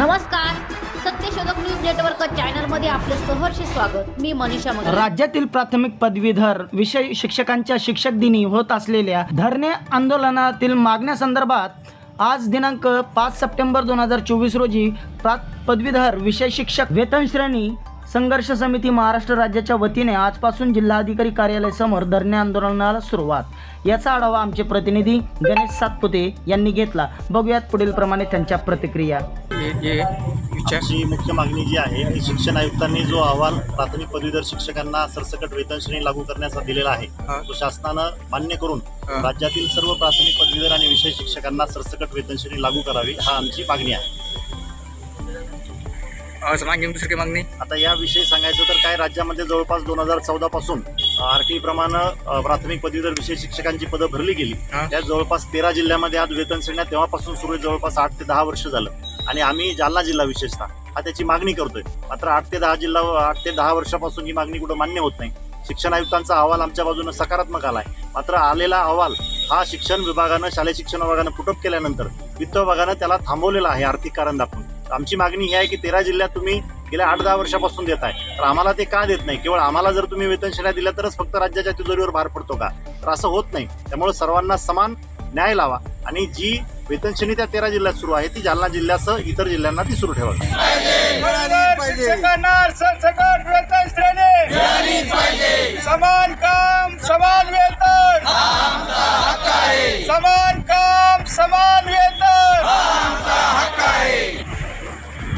नमस्कार. सत्यशोधक news network चॅनलमध्ये आपले सहर्ष स्वागत. मी मनीषा मगर राज्यातील प्राथमिक पदवीधर विषय शिक्षकांच्या शिक्षक दिनी होत असलेल्या धरणे आंदोलनातील मागण्यासंदर्भात आज दिनांक पाच सप्टेंबर दोन हजार चोवीस रोजी प्रा पदवीधर विषय शिक्षक वेतन श्रेणी संघर्ष समिती महाराष्ट्र राज्याच्या वतीने आजपासून जिल्हाधिकारी कार्यालयासमोर धरणे आंदोलनाला सुरुवात. याचा आढावा आमचे प्रतिनिधी गणेश सातपुते यांनी घेतला. बघूयात पुढील प्रमाणे त्यांच्या प्रतिक्रिया. ये ये विचार आमची मुख्य मागणी जी आहे ती शिक्षण आयुक्तांनी जो अहवाल प्राथमिक पदवीधर शिक्षकांना सरसकट वेतन श्रेणी लागू करण्याचा दिलेला आहे. तो शासनानं मान्य करून. राज्यातील सर्व प्राथमिक पदवीधर आणि विषय शिक्षकांना सरसकट वेतन श्रेणी लागू करावी हा आमची मागणी आहे मागणी दुसरी मागणी आता याविषयी सांगायचं तर काय राज्यामध्ये जवळपास दोन हजार चौदा पासून आर टी प्रमाणे प्राथमिक पदवीधर विषय शिक्षकांची पदं भरली गेली. त्यात जवळपास तेरा जिल्ह्यामध्ये आज वेतन श्रेण्या तेव्हापासून सुरू आहे जवळपास आठ ते दहा वर्ष झालं आणि आम्ही जालना जिल्हा विशेषतः. हा त्याची मागणी करतोय. मात्र आठ ते दहा जिल्हा आठ ते दहा वर्षापासून ही मागणी कुठं मान्य होत नाही. शिक्षण आयुक्तांचा अहवाल आमच्या बाजूनं सकारात्मक आलाय. मात्र आलेला अहवाल हा शिक्षण विभागानं शालेय शिक्षण विभागानं पुटअप केल्यानंतर वित्त विभागानं त्याला थांबवलेला आहे आर्थिक कारण दाखवून. आमची मागणी ही आहे की तेरा जिल्ह्यात तुम्ही गेल्या आठ दहा वर्षापासून देत आहे तर आम्हाला ते का देत नाही? केवळ आम्हाला जर तुम्ही वेतन श्रेण्या दिल्या तरच फक्त राज्याच्या तिजोरीवर भार पडतो का? तर असं होत नाही. त्यामुळे सर्वांना समान न्याय लावा आणि जी वेतन श्रेणी त्या तेरा जिल्ह्यात सुरू आहे. ती जालना जिल्ह्यासह इतर जिल्ह्यांना ती सुरू ठेवावी समान काम समान वेतन. समान काम समान वेतन.